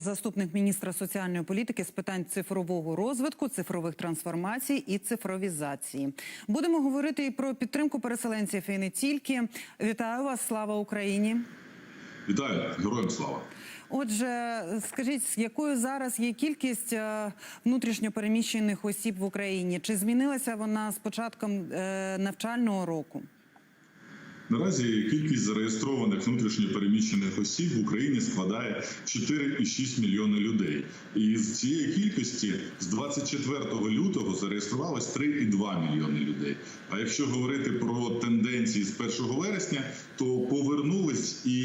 Заступник міністра соціальної політики з питань цифрового розвитку, цифрових трансформацій і цифровізації. Будемо говорити і про підтримку переселенців і не тільки. Вітаю вас, слава Україні! Вітаю, героям слава. Отже, скажіть, якою зараз є кількість е, внутрішньопереміщених осіб в Україні? Чи змінилася вона з початком е, навчального року? Наразі кількість зареєстрованих внутрішньопереміщених осіб в Україні складає 4,6 мільйони людей. І з цієї кількості з 24 лютого зареєструвалось 3,2 мільйони людей. А якщо говорити про тенденції з 1 вересня, то повернулись і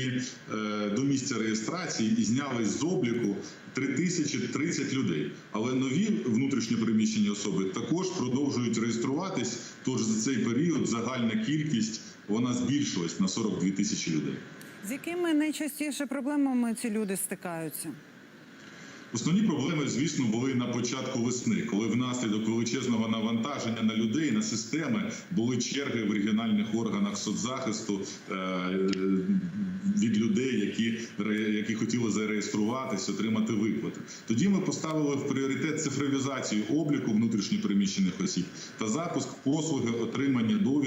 е, до місця реєстрації і знялись з обліку 3030 людей. Але нові внутрішньопереміщені особи також продовжують реєструватись. Тож за цей період загальна кількість вона збільшилась на 42 тисячі людей. З якими найчастіше проблемами ці люди стикаються? Основні проблеми, звісно, були на початку весни, коли внаслідок величезного навантаження на людей, на системи були черги в регіональних органах соцзахисту е, від людей, які, які хотіли зареєструватись, отримати виплати. Тоді ми поставили в пріоритет цифровізацію обліку внутрішньопереміщених осіб та запуск послуги отримання та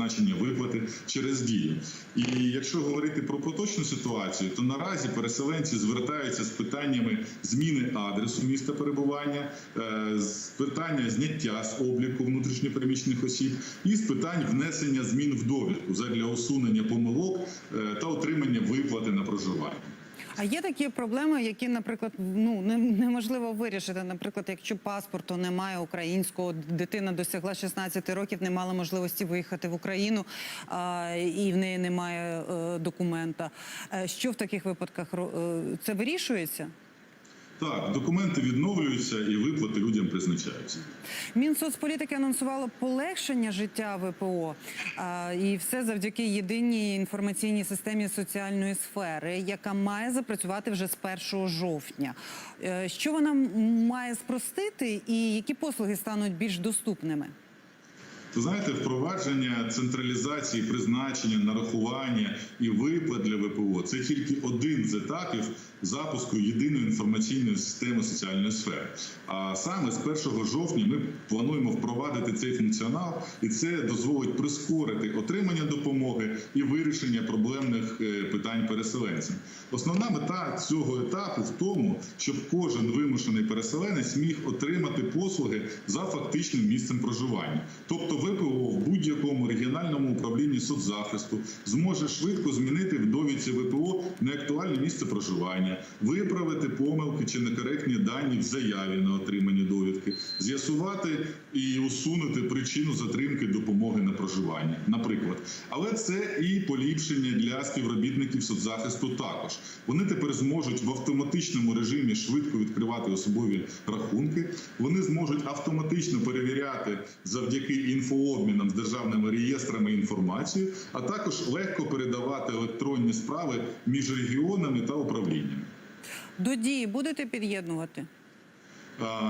призначення виплати через дію. І якщо говорити про поточну ситуацію, то наразі переселенці звертаються з питаннями зміни адресу міста перебування, е, з питання зняття з обліку внутрішньопереміщених осіб і з питань внесення змін в довідку задля усунення помилок е, та отримання виплати на проживання. А є такі проблеми, які, наприклад, ну неможливо вирішити. Наприклад, якщо паспорту немає українського, дитина досягла 16 років, не мала можливості виїхати в Україну, а, і в неї немає е, документа. Е, Що в таких випадках е, це вирішується? Так, документи відновлюються і виплати людям призначаються. Мінсоцполітики анонсувало полегшення життя ВПО, а, і все завдяки єдиній інформаційній системі соціальної сфери, яка має запрацювати вже з 1 жовтня. Е, Що вона має спростити, і які послуги стануть більш доступними? Знаєте, впровадження централізації, призначення, нарахування і виплат для ВПО це тільки один з етапів запуску єдиної інформаційної системи соціальної сфери. А саме з 1 жовтня ми плануємо впровадити цей функціонал, і це дозволить прискорити отримання допомоги і вирішення проблемних е, питань переселенцям. Основна мета цього етапу в тому, щоб кожен вимушений переселенець міг отримати послуги за фактичним місцем проживання. Тобто ВПО в будь-якому регіональному управлінні соцзахисту зможе швидко змінити в довідці ВПО неактуальне місце проживання, виправити помилки чи некоректні дані в заяві на отримання довідки, з'ясувати і усунути причину затримки допомоги на проживання, наприклад. Але це і поліпшення для співробітників соцзахисту також. Вони тепер зможуть в автоматичному режимі швидко відкривати особові рахунки. Вони зможуть автоматично перевіряти завдяки інфообмінам з державними реєстрами інформацію, а також легко передавати електронні справи між регіонами та управліннями. До дії будете під'єднувати?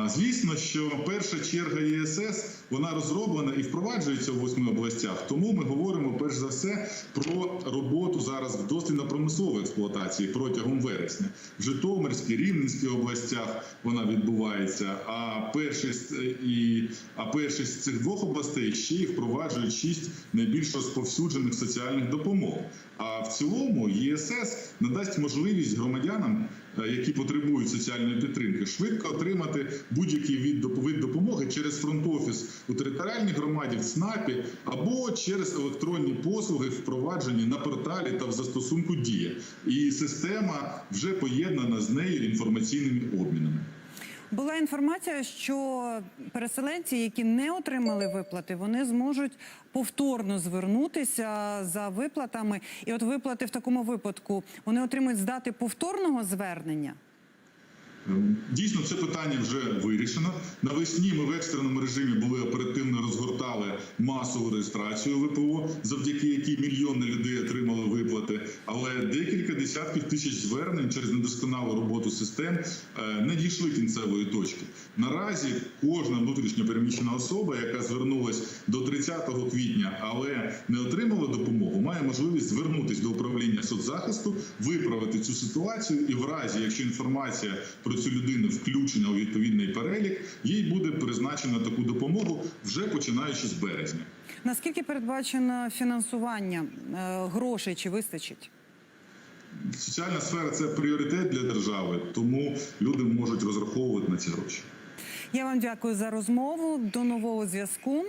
Звісно, що перша черга ЄСС вона розроблена і впроваджується у восьми областях. Тому ми говоримо перш за все про роботу зараз в дослідно-промисловій експлуатації протягом вересня. В Житомирській, Рівненській областях вона відбувається. А перші з і а перші з цих двох областей ще й впроваджують шість найбільш розповсюджених соціальних допомог. А в цілому ЄСС надасть можливість громадянам, е, які потребують соціальної підтримки, швидко отримати будь-який від допомоги через фронт-офіс у територіальній громаді, в ЦНАПі або через електронні послуги, впроваджені на порталі та в застосунку Дія. І система вже поєднана з нею інформаційними обмінами. Була інформація, що переселенці, які не отримали виплати, вони зможуть повторно звернутися за виплатами. І от виплати в такому випадку вони отримують з дати повторного звернення. Дійсно, це питання вже вирішено. Навесні ми в екстреному режимі були оперативно розгортали масову реєстрацію ВПО, завдяки якій мільйони людей отримали виплати. Але декілька десятків тисяч звернень через недосконалу роботу систем не дійшли кінцевої точки. Наразі кожна внутрішньо переміщена особа, яка звернулась до 30 квітня, але не отримала допомогу, має можливість звернутися до управління соцзахисту, виправити цю ситуацію, і в разі, якщо інформація про цю людину включена у відповідний перелік, їй буде призначено таку допомогу вже починаючи з березня. Наскільки передбачено фінансування е, грошей чи вистачить? Соціальна сфера це пріоритет для держави, тому люди можуть розраховувати на ці гроші. Я вам дякую за розмову. До нового зв'язку.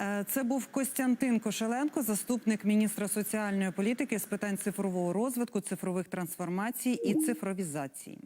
Е, Це був Костянтин Кошеленко, заступник міністра соціальної політики з питань цифрового розвитку, цифрових трансформацій і цифровізації.